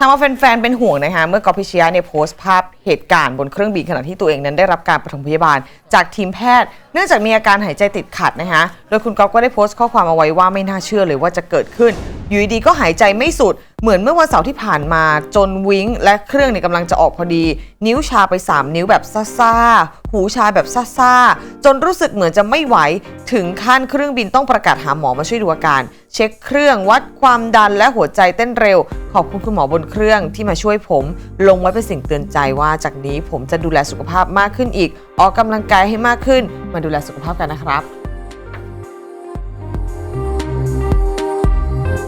ทำเอาแฟนๆ เป็นห่วงนะคะ เมื่อกอพิชยาเนี่ยโพสต์ภาพเหตุการณ์บนเครื่องบินขณะที่ตัวเองนั้นได้รับการปฐมพยาบาล จากทีมแพทย์ เนื่องจากมีอาการหายใจติดขัดนะคะ โดยคุณก๊อฟก็ได้โพสต์ข้อความเอาไว้ว่าไม่น่าเชื่อเลยว่าจะเกิดขึ้น อยู่ดีๆก็หายใจไม่สุด เหมือนเมื่อวันเสาร์ที่ผ่านมาจนวิงและเครื่องเนี่ยกำลังจะออกพอดี นิ้วชาไป 3 นิ้วแบบซ่าๆหูชาแบบซ่าๆจนรู้สึกเหมือนจะไม่ไหว ถึงขั้นเครื่องบินต้องประกาศหาหมอมาช่วยดูอาการ เช็คเครื่องวัดความดันและหัวใจเต้นเร็ว ขอบคุณคุณหมอบนเครื่องที่มาช่วยผม ลงไว้เป็นสิ่งเตือนใจว่าจากนี้ผมจะดูแลสุขภาพมากขึ้นอีก ออกกำลังกายให้มากขึ้น มาดูแลสุขภาพกันนะครับ